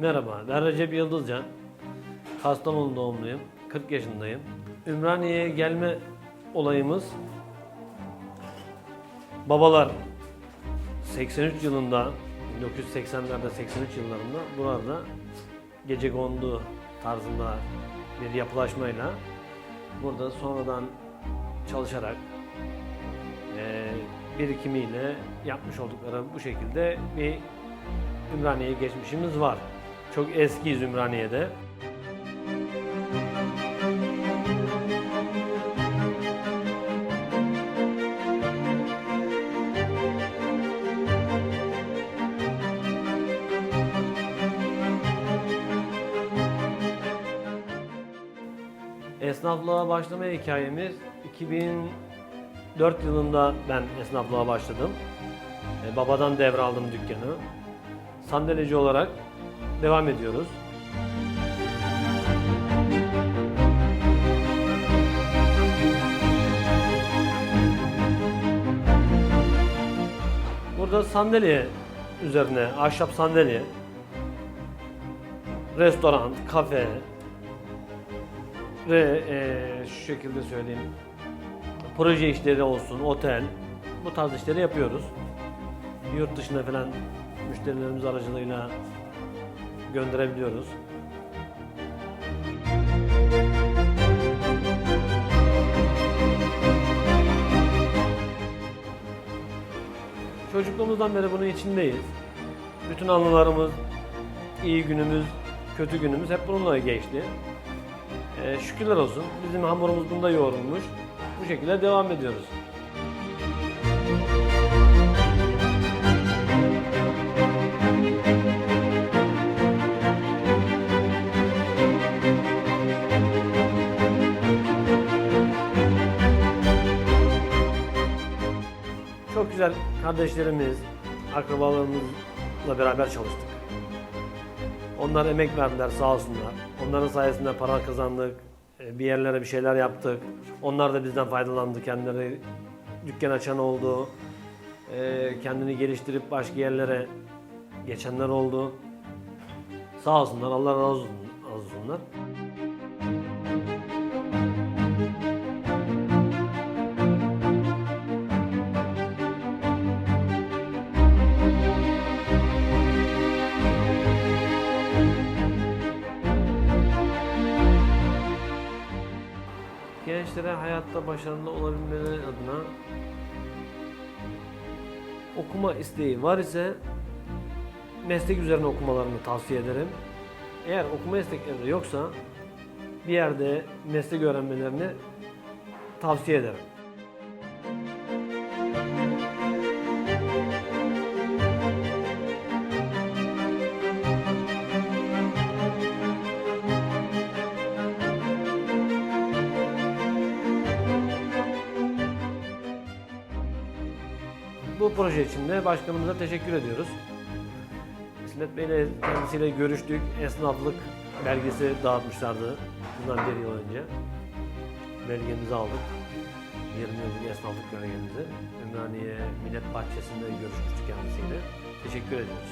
Merhaba, ben Recep Yıldızcan. Kastamonu doğumluyum. 40 yaşındayım. Ümraniye'ye gelme olayımız babalar 83 yılında 1980'lerde 83 yıllarında burada gece kondu tarzında bir yapılaşmayla burada sonradan çalışarak eee birikimiyle yapmış oldukları bu şekilde bir Ümraniye geçmişimiz var. Çok eskiyiz Ümraniye'de. Esnaflığa başlama hikayemiz 2004 yılında ben esnaflığa başladım. E, babadan devraldım dükkanı. Sandalyeci olarak devam ediyoruz. Burada sandalye üzerine, ahşap sandalye, restoran, kafe ve eee, şu şekilde söyleyeyim, proje işleri olsun, otel, bu tarz işleri yapıyoruz. Yurt dışına falan müşterilerimiz aracılığıyla gönderebiliyoruz. Çocukluğumuzdan beri bunun içindeyiz. Bütün anılarımız, iyi günümüz, kötü günümüz hep bununla geçti. Ee, şükürler olsun. Bizim hamurumuz bunda yoğrulmuş. Bu şekilde devam ediyoruz. Güzel kardeşlerimiz, akrabalarımızla beraber çalıştık. Onlar emek verdiler sağ olsunlar. Onların sayesinde para kazandık, e, bir yerlere bir şeyler yaptık. Onlar da bizden faydalandı. Kendileri dükkan açan oldu. E, Kendini geliştirip başka yerlere geçenler oldu. Sağ olsunlar, Allah razı olsun. olsunlar. Gençlere hayatta başarılı olabilmeleri adına okuma isteği var ise meslek üzerine okumalarını tavsiye ederim. Eğer okuma istekleri yoksa bir yerde meslek öğrenmelerini tavsiye ederim. Bu proje için de başkanımıza teşekkür ediyoruz. İsmet Bey'le kendisiyle görüştük. Esnaflık belgesi dağıtmışlardı bundan bir yıl önce. Belgemizi aldık. 20 yıllık esnaflık belgemizi. Ümraniye Millet Bahçesi'nde görüşmüştük kendisiyle. Teşekkür ediyoruz.